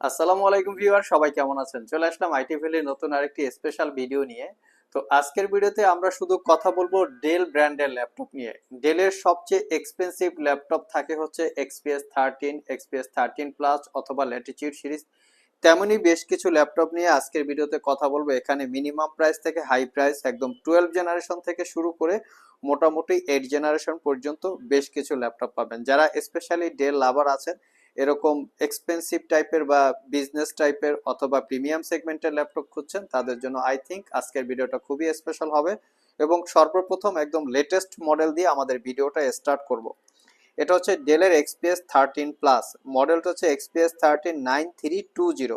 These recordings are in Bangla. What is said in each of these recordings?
আসসালামু আলাইকুম ভিউয়ার, সবাই কেমন আছেন? চলে আসলাম আইটি ভ্যালির নতুন আরেকটি স্পেশাল ভিডিও নিয়ে। তো আজকের ভিডিওতে আমরা শুধু কথা বলব ডেল ব্র্যান্ডের ল্যাপটপ নিয়ে। ডেলের সবচেয়ে এক্সপেন্সিভ ল্যাপটপ থাকে হচ্ছে XPS thirteen XPS thirteen plus অথবা ল্যাটিচিউড সিরিজ তেমনই বেশ কিছু ল্যাপটপ নিয়ে আজকের ভিডিওতে কথা বলব। এখানে মিনিমাম প্রাইস থেকে হাই প্রাইস একদম টুয়েলভ জেনারেশন থেকে শুরু করে মোটামুটি এইট জেনারেশন পর্যন্ত বেশ কিছু ল্যাপটপ পাবেন। যারা স্পেশালি ডেল লাভার আছেন এরকম এক্সপেন্সিভ টাইপের বা বিজনেস টাইপের অথবা প্রিমিয়াম সেগমেন্টের ল্যাপটপ খুঁজছেন, তাদের জন্য আই থিঙ্ক আজকের ভিডিওটা খুবই স্পেশাল হবে এবং সর্বপ্রথম একদম লেটেস্ট মডেল দিয়ে আমাদের ভিডিওটা স্টার্ট করব। এটা হচ্ছে ডেলের এক্সপিএস থার্টিন প্লাস মডেলটা হচ্ছে XPS thirteen nine three two zero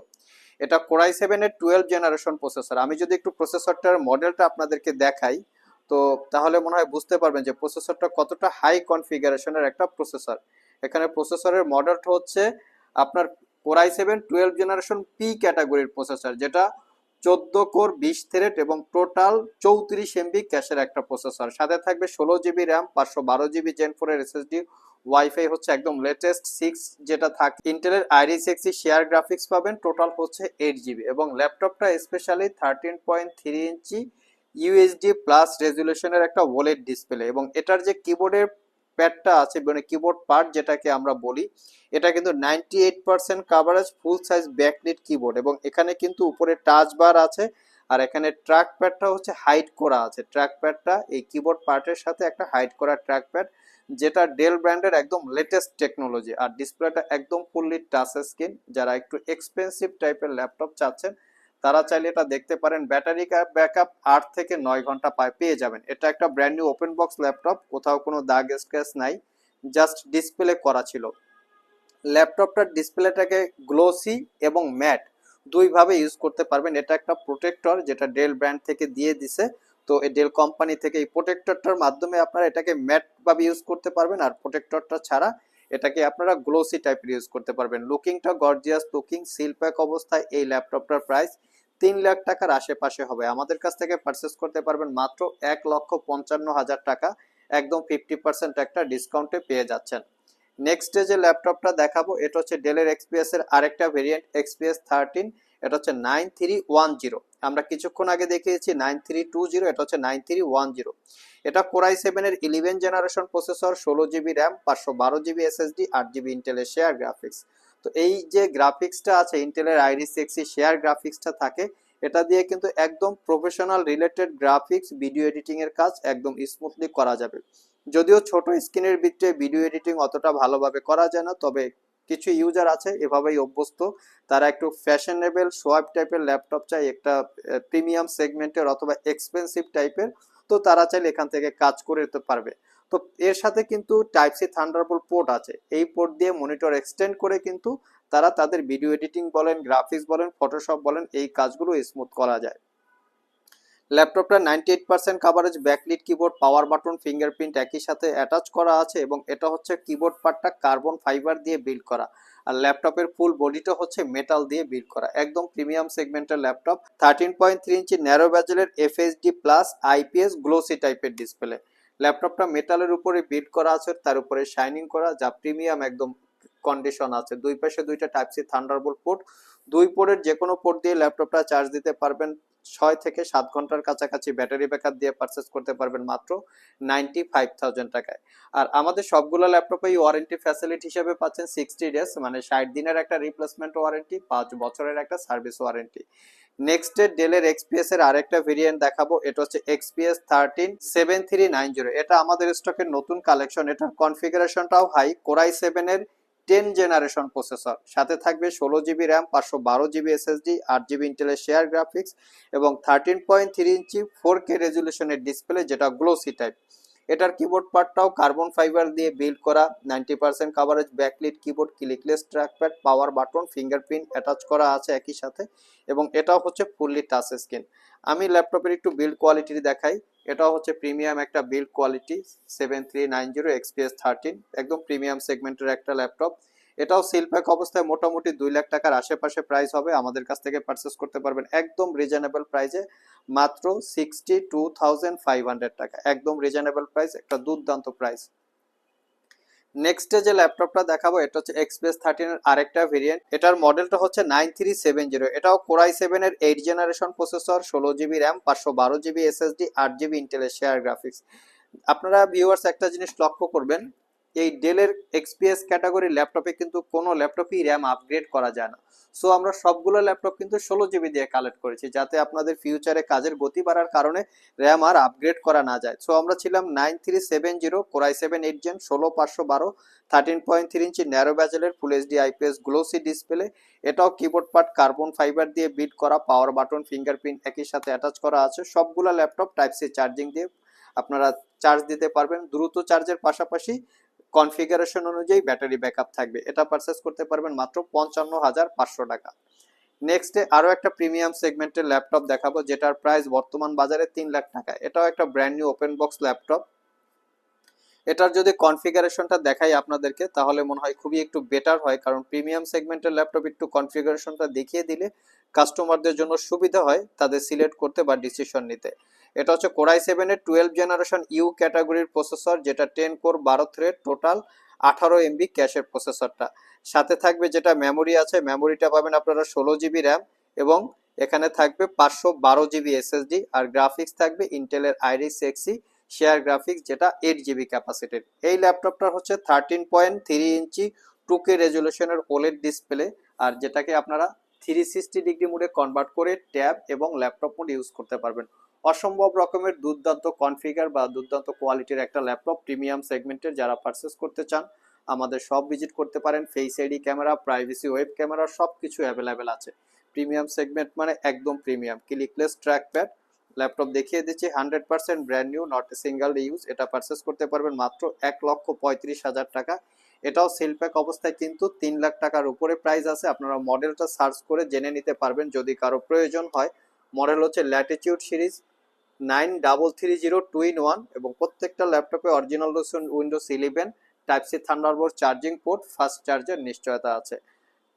এটা কোরাই সেভেনের টুয়েলভ জেনারেশন প্রসেসর আমি যদি একটু প্রসেসরটার মডেলটা আপনাদেরকে দেখাই, তো তাহলে মনে হয় বুঝতে পারবেন যে প্রসেসরটা কতটা হাই কনফিগারেশনের একটা প্রসেসর এখানে প্রসেসরের মডেলটা হচ্ছে আপনার core i seven twelve generation P ক্যাটাগরির প্রসেসর যেটা চোদ্দ কোর বিশ থ্রেড এবং টোটাল চৌত্রিশ এমবি ক্যাশের একটা প্রসেসর সাথে থাকবে ষোলো জিবি র্যাম পাঁচশো বারো জিবি জেন ফোরের এসএসডি ওয়াইফাই হচ্ছে একদম লেটেস্ট সিক্স যেটা থাকে ইন্টেলের আইরি সিক্সি শেয়ার গ্রাফিক্স পাবেন টোটাল হচ্ছে এইট জিবি এবং ল্যাপটপটা specially thirteen point three inch USD plus রেজুলেশনের একটা ওলেট ডিসপ্লে এবং এটার যে কিবোর্ডের প্যাডটা আছে মানে কিবোর্ড পার্ট যেটাকে আমরা বলি, এটা কিন্তু ninety eight percent coverage full size backlit keyboard এবং এখানে কিন্তু উপরে টাচ বার আছে আর এখানে ট্র্যাক প্যাডটা হচ্ছে হাইড করা আছে। ট্র্যাক প্যাডটা এই কিবোর্ড পার্টের সাথে একটা হাইড করা ট্র্যাক প্যাড যেটা ডেল ব্র্যান্ডের একদম লেটেস্ট টেকনোলজি আর ডিসপ্লেটা একদম ফুললি টাচ স্ক্রিন যারা একটু এক্সপেন্সিভ টাইপের ল্যাপটপ চাচ্ছেন তারা চাইলে এটা দেখতে পারেন। ব্যাটারি ব্যাকআপ আট থেকে নয় ঘণ্টা পায় পেয়ে যাবেন। এটা একটা brand new open box laptop কোথাও কোনো দাগ স্ক্র্যাচ নাই জাস্ট ডিসপ্লে করা ছিল। ল্যাপটপটার ডিসপ্লেটাকে গ্লোসি এবং ম্যাট দুইভাবে ইউজ করতে পারবেন। এটা একটা প্রোটেক্টর যেটা ডেল ব্র্যান্ড থেকে দিয়ে দিছে। তো এই ডেল কোম্পানি থেকে এই প্রোটেক্টরটার মাধ্যমে আপনারা এটাকে ম্যাট ভাবে ইউজ করতে পারবেন। আর প্রোটেক্টরটা ছাড়া এটাকে আপনারা গ্লোসি টাইপের ইউজ করতে পারবেন। লুকিংটা গর্জিয়াস লুকিং সিল প্যাক অবস্থায় এই ল্যাপটপটার প্রাইস তিন লাখ টাকার আশেপাশে হবে। আমাদের কাছ থেকে পারচেস করতে পারবেন মাত্র এক লক্ষ পঞ্চান্ন হাজার টাকা। একদম ফিফটি পার্সেন্ট একটা ডিসকাউন্টে পেয়ে যাচ্ছেন। নেক্সট যে ল্যাপটপটা দেখাবো, এটা হচ্ছে ডেলের এক্সপিএস এর আরেকটা ভেরিয়েন্ট এক্সপিএস থার্টিন এটা হচ্ছে নাইন থ্রি ওয়ান জিরো আমরা কিছুক্ষণ আগে দেখিয়েছি নাইন থ্রি টু জিরো এটা হচ্ছে নাইন থ্রি ওয়ান জিরো এটা কোরাই সেভেনের ইলেভেন জেনারেশন প্রসেসর ষোলো জিবি র্যাম পাঁচশো বারো জিবি এসএসডি আট জিবি ইন্টেলের শেয়ার গ্রাফিক্স তো এই যে গ্রাফিক্সটা আছে ইন্টেলের আইরিস সিক্সি শেয়ার গ্রাফিক্সটা থাকে, এটা দিয়ে কিন্তু একদম professional related graphics video editing এর কাজ একদম স্মুথলি করা যাবে। যদিও ছোট স্ক্রিনের ভিতরে ভিডিও এডিটিং অতটা ভালোভাবে করা যায় না, তবে কিছু ইউজার আছে, এভাবেই অভ্যস্ত। তারা একটু ফ্যাশনেবল সোয়াইপ টাইপের ল্যাপটপ চাই, একটা প্রিমিয়াম সেগমেন্টের অথবা এক্সপেন্সিভ টাইপের তো তারা চাইলে এখান থেকে কাজ করে পারবে। তো এর সাথে কিন্তু টাইপ সি থান্ডারবোল্ট পোর্ট আছে। এই পোর্ট দিয়ে মনিটর এক্সটেন্ড করে কিন্তু তারা তাদের ভিডিও এডিটিং বলেন গ্রাফিক্স বলেন ফটোশপ বলেন, এই কাজগুলো স্মুথ করা যায়। ল্যাপটপটা ninety eight percent coverage backlit keyboard power button fingerprint একই সাথে অ্যাটাচ করা আছে এবং এটা হচ্ছে কিবোর্ড পার্টটা কার্বন ফাইবার দিয়ে বিল্ড করা। আর ল্যাপটপের ফুল বডিটা হচ্ছে মেটাল দিয়ে বিল্ড করা। একদম প্রিমিয়াম সেগমেন্টের laptop thirteen point three inch narrow ব্যাজেলের FSD plus IPS glossy টাইপের ডিসপ্লে ল্যাপটপটা মেটালের উপরে বিল্ড করা আছে, তার উপরে শাইনিং করা, যা প্রিমিয়াম একদম কন্ডিশন আছে। দুই পাশে দুইটা টাইপ সি থান্ডারবোল্ট পোর্ট দুই পোর্টের যে কোনো পোর্ট দিয়ে ল্যাপটপটা চার্জ দিতে পারবেন। ছয় থেকে সাত ঘণ্টার কাছাকাছি ব্যাটারি ব্যাকআপ দিয়ে পারচেস করতে পারবেন মাত্র নাইনটি ফাইভ থাউজেন্ড টাকায়। আর আমাদের সবগুলো ল্যাপটপেই ওয়ারেন্টি ফ্যাসিলিটি হিসেবে পাচ্ছেন সিক্সটি ডেজ মানে ষাট দিনের একটা রিপ্লেসমেন্ট ওয়ারেন্টি পাঁচ বছরের একটা সার্ভিস ওয়ারেন্টি নেক্সট ডেলের এক্সপিএস এর আরেকটা ভেরিয়েন্ট দেখাবো, এটা হচ্ছে XPS thirteen seven three nine zero এটা আমাদের স্টকের নতুন কালেকশন এটার কনফিগারেশনটাও হাই কোরাই সেভেনের টেন জেনারেশন প্রসেসর সাথে থাকবে ষোলো জিবি র্যাম পাঁচশো বারো জিবি এসএসডি আট জিবি ইন্টেলের শেয়ার গ্রাফিক্স এবং thirteen point three inch four K রেজুলেশনের display যেটা গ্লোসি টাইপ এটার কিবোর্ড পার্টটাও কার্বন ফাইবার দিয়ে বিল্ড করা ninety percent coverage backlit keyboard clickless trackpad power button fingerprint attach করা আছে একই সাথে, এবং এটাও হচ্ছে ফুললি টাচ স্ক্রিন আমি ল্যাপটপের একটু বিল্ড কোয়ালিটি দেখাই, এটাও হচ্ছে প্রিমিয়াম একটা build quality seven three nine zero XPS thirteen একদম প্রিমিয়াম সেগমেন্টের একটা ল্যাপটপ এটাও সিল প্যাক অবস্থায় মোটামুটি দুই লাখ টাকার আশেপাশে প্রাইস হবে। আমাদের কাছ থেকে পারচেস করতে পারবেন একদম রিজনেবল প্রাইসে মাত্র sixty two thousand five hundred টাকা। একদম রিজনেবল প্রাইস একটা দুর্দান্ত প্রাইস নেক্সটে যে ল্যাপটপটা দেখাবো, এটা হচ্ছে এক্সপ্রেস থার্টিনের আরেকটা ভেরিয়েন্ট এটার মডেলটা হচ্ছে নাইন থ্রি সেভেন জিরো এটাও কোরাই সেভেনের এইট জেনারেশন প্রসেসর ষোলো জিবি র্যাম পাঁচশো বারো জিবি এসএসডি আট জিবি ইন্টেলের শেয়ার গ্রাফিক্স আপনারা ভিউয়ার্স একটা জিনিস লক্ষ্য করবেন এই ডেলের এক্সপিএস ক্যাটাগরি ল্যাপটপে কিন্তু কোনো ল্যাপটপই র্যাম আপগ্রেড করা যায় না। সো আমরা সবগুলো ল্যাপটপ কিন্তু ষোলো জিবি দিয়ে কালেক্ট করেছি, যাতে আপনাদের ফিউচারে কাজের গতি বাড়ার কারণে র্যাম আর আপগ্রেড করা না যায়। সো আমরা ছিলাম nine three seven zero core i seven eight gen ষোলো পাঁচশো বারো thirteen point three inch narrow ব্যাজেলের full HD IPS glossy display এটাও কিবোর্ড পার্ট কার্বন ফাইবার দিয়ে বিট করা পাওয়ার বাটন ফিঙ্গারপ্রিন্ট একই সাথে অ্যাটাচ করা আছে। সবগুলো ল্যাপটপ টাইপ সি চার্জিং দিয়ে আপনারা চার্জ দিতে পারবেন। দ্রুত চার্জের পাশাপাশি কনফিগারেশন অনুযায়ী ব্যাটারি ব্যাকআপ থাকবে। এটা পারচেস করতে পারবেন মাত্র পঞ্চান্ন হাজার পাঁচশো টাকা। নেক্সটে আরও একটা প্রিমিয়াম সেগমেন্টের ল্যাপটপ দেখাবো, যেটার প্রাইস বর্তমান বাজারে তিন লাখ টাকা। এটাও একটা brand new open box laptop এটার যদি কনফিগারেশনটা দেখাই আপনাদেরকে, তাহলে মনে হয় খুবই একটু বেটার হয়, কারণ প্রিমিয়াম সেগমেন্টের ল্যাপটপ একটু কনফিগারেশনটা দেখিয়ে দিলে কাস্টমারদের জন্য সুবিধা হয়, তাদের সিলেক্ট করতে বা ডিসিশন নিতে। এটা হচ্ছে কোরাই সেভেনের টুয়েলভ জেনারেশন ইউ ক্যাটাগরির প্রসেসর যেটা টেন কোর বারো থ্রেড টোটাল আঠারো এমবি ক্যাশের প্রসেসরটা সাথে থাকবে যেটা মেমোরি আছে মেমোরিটা পাবেন আপনারা ষোলো জিবি র্যাম এবং এখানে থাকবে পাঁচশো বারো জিবি এসএসডি আর গ্রাফিক্স থাকবে ইন্টেলের আইরিস এক্সি শেয়ার গ্রাফিক্স যেটা এইট জিবি ক্যাপাসিটির এই ল্যাপটপটা হচ্ছে thirteen point three inch two K রেজুলেশনের OLED display আর যেটাকে আপনারা থ্রি সিক্সটি ডিগ্রি মোডে কনভার্ট করে ট্যাব এবং ল্যাপটপ মোড ইউজ করতে পারবেন। অসম্ভব রকমের দুর্দান্ত কনফিগার বা দুর্দান্ত কোয়ালিটির একটা ল্যাপটপ প্রিমিয়াম সেগমেন্টের যারা পারচেস করতে চান, আমাদের সব ভিজিট করতে পারেন। Face ID camera privacy web camera সব কিছু অ্যাভেলেবেল আছে। প্রিমিয়াম সেগমেন্ট মানে একদম premium clickless track pad laptop দেখিয়ে দিচ্ছি hundred percent brand new not single use এটা পারচেস করতে পারবেন মাত্র এক লক্ষ পঁয়ত্রিশ হাজার টাকা। এটাও সেল প্যাক অবস্থায় কিন্তু তিন লাখ টাকার উপরে প্রাইস আছে। আপনারা মডেলটা সার্চ করে জেনে নিতে পারবেন। যদি কারও প্রয়োজন হয় মডেল হচ্ছে latitude series nine double three zero two in one এবং প্রত্যেকটা ল্যাপটপে original Windows eleven type C Thunderbolt charging port fast চার্জের নিশ্চয়তা আছে।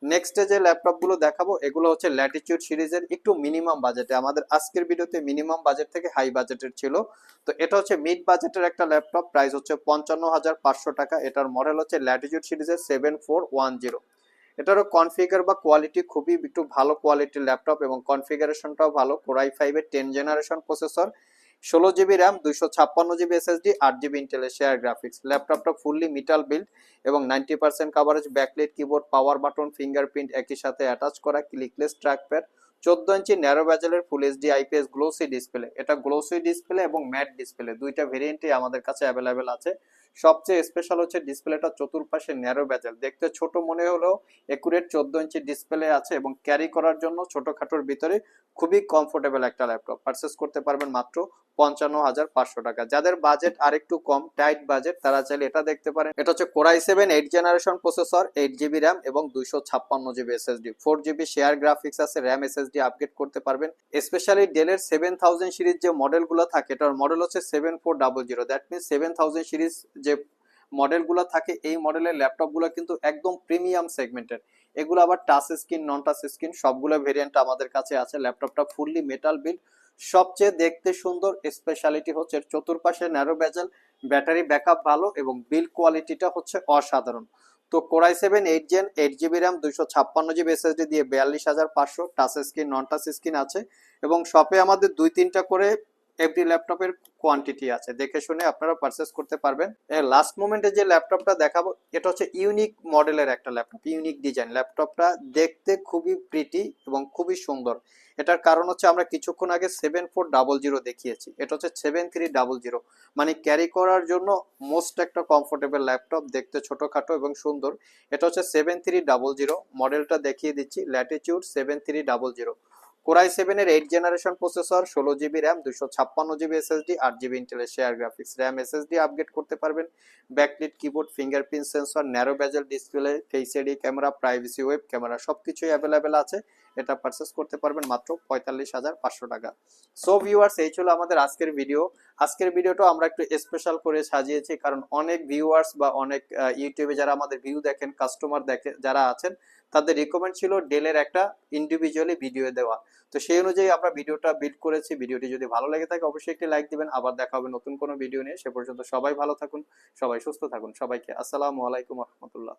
নেক্সটে যে ল্যাপটপগুলো দেখাবো, এগুলো হচ্ছে ল্যাটিটিউড সিরিজের একটু মিনিমাম বাজেটে আমাদের আজকের ভিডিওতে মিনিমাম বাজেট থেকে হাই বাজেটের ছিল। তো এটা হচ্ছে মিড বাজেটের একটা ল্যাপটপ প্রাইস হচ্ছে পঞ্চান্ন হাজার পাঁচশো টাকা। এটার মডেল হচ্ছে ল্যাটিটিউড সিরিজের সেভেন ফোর ওয়ান জিরো এটারও কনফিগার বা কোয়ালিটি খুবই একটু ভালো কোয়ালিটির ল্যাপটপ এবং কনফিগারেশনটাও ভালো। কোরাই ফাইভের টেন জেনারেশন প্রসেসর ষোলো জিবি র্যাম দুইশো ছাপ্পান্ন জিবি এসএসডি আট জিবি ইন্টেলের শেয়ার গ্রাফিক্স ল্যাপটপটা ফুললি মিটাল বিল্ড এবং ninety percent coverage backlight keyboard power button fingerprint একই সাথে অ্যাটাচ করা ক্লিকলেস ট্র্যাকপ্যাড চোদ্দ inch narrow ব্যাজেলের full HD IPS glossy display এটা গ্লোসি ডিসপ্লে এবং ম্যাট ডিসপ্লে দুইটা ভেরিয়েন্টই আমাদের কাছে অ্যাভেলেবেল আছে। সবচেয়ে স্পেশাল হচ্ছে ডিসপ্লেটা চতুর্পাশে ন্যারো ব্যাজেল দেখতে ছোট মনে হলেও একুরেট চোদ্দ ইঞ্চি ডিসপ্লে আছে এবং ক্যারি করার জন্য ছোটখাটোর ভিতরে খুবই কমফোর্টেবল একটা ল্যাপটপ পারচেস করতে পারবেন মাত্র পঞ্চান্ন হাজার পাঁচশো টাকা। যাদের বাজেট আরেকটু কম টাইট বাজেট তারা চাইলে এটা দেখতে পারেন। এটা হচ্ছে core i seven eight generation processor eight GB RAM এবং দুইশো ছাপ্পান্ন GB SSD four GB share graphics আছে র্যাম এসএসডি আপগ্রেড করতে পারবেন। স্পেশালি ডেলের সেভেন থাউজেন্ড সিরিজ যে মডেলগুলো থাকে, এটার মডেল হচ্ছে seven four double zero that means seven thousand series যে মডেলগুলো থাকে, এই মডেলের ল্যাপটপগুলো কিন্তু একদম প্রিমিয়াম সেগমেন্টের এগুলো আবার touch screen non touch screen সবগুলো ভেরিয়েন্ট আমাদের কাছে আছে। ল্যাপটপটা ফুললি মেটাল বিল্ড সবচেয়ে দেখতে সুন্দর স্পেশালিটি হচ্ছে চতুর্পাশে ন্যারো ব্যাজেল ব্যাটারি ব্যাকআপ ভালো এবং বিল কোয়ালিটিটা হচ্ছে অসাধারণ। তো core i seven eight gen eight GB RAM দুইশো ছাপ্পান্ন জিবি এসএসডি দিয়ে বিয়াল্লিশ হাজার পাঁচশো touch screen non touch screen আছে। এবং শপে আমাদের দুই তিনটা করে এভরি ল্যাপটপের কোয়ান্টিটি আছে। দেখে শুনে আপনারা পারচেস করতে পারবেন। লাস্ট মোমেন্টে যে ল্যাপটপটা দেখাবো, এটা হচ্ছে ইউনিক মডেলের একটা ল্যাপটপ ইউনিক ডিজাইন ল্যাপটপটা দেখতে খুবই প্রিটি এবং খুবই সুন্দর। এটার কারণ হচ্ছে আমরা কিছুক্ষণ আগে সেভেন ফোর ডাবল জিরো দেখিয়েছি। এটা হচ্ছে সেভেন থ্রি ডাবল জিরো মানে ক্যারি করার জন্য মোস্ট একটা কমফোর্টেবল ল্যাপটপ দেখতে ছোটখাটো এবং সুন্দর। এটা হচ্ছে সেভেন থ্রি ডাবল জিরো মডেলটা দেখিয়ে দিচ্ছি। Latitude seven three double zero core i সেভেনের এইট জেনারেশন প্রসেসর, ষোলো জিবি র্যাম দুশো ছাপ্পান্ন জিবি এসএসডি, আট জিবি ইন্টেলের share graphics RAM SSD upgrade করতে পারবেন। Backlit keyboard fingerprint sensor narrow bezel display face ID camera privacy web camera সব কিছুই অ্যাভেলেবেল আছে। এটা পারচেস করতে পারবেন মাত্র পঁয়তাল্লিশ হাজার পাঁচশো টাকা। সো ভিউয়ার্স এই ছিল আমাদের আজকের ভিডিও আজকের ভিডিওটা আমরা একটু স্পেশাল করে সাজিয়েছি, কারণ অনেক ভিউয়ার্স বা অনেক ইউটিউবে যারা আমাদের ভিউ দেখেন কাস্টমার দেখে, যারা আছেন, তাদের রিকমেন্ড ছিল ডেলের একটা ইন্ডিভিজুয়ালি ভিডিও দেওয়া। তো সেই অনুযায়ী আমরা ভিডিওটা বিল্ড করেছি। ভিডিওটি যদি ভালো লেগে থাকে, অবশ্যই একটি লাইক দিবেন। আবার দেখা হবে নতুন কোনো ভিডিও নিয়ে। সে পর্যন্ত সবাই ভালো থাকুন, সবাই সুস্থ থাকুন। সবাইকে আসসালামু আলাইকুম রহমতুল্লাহ।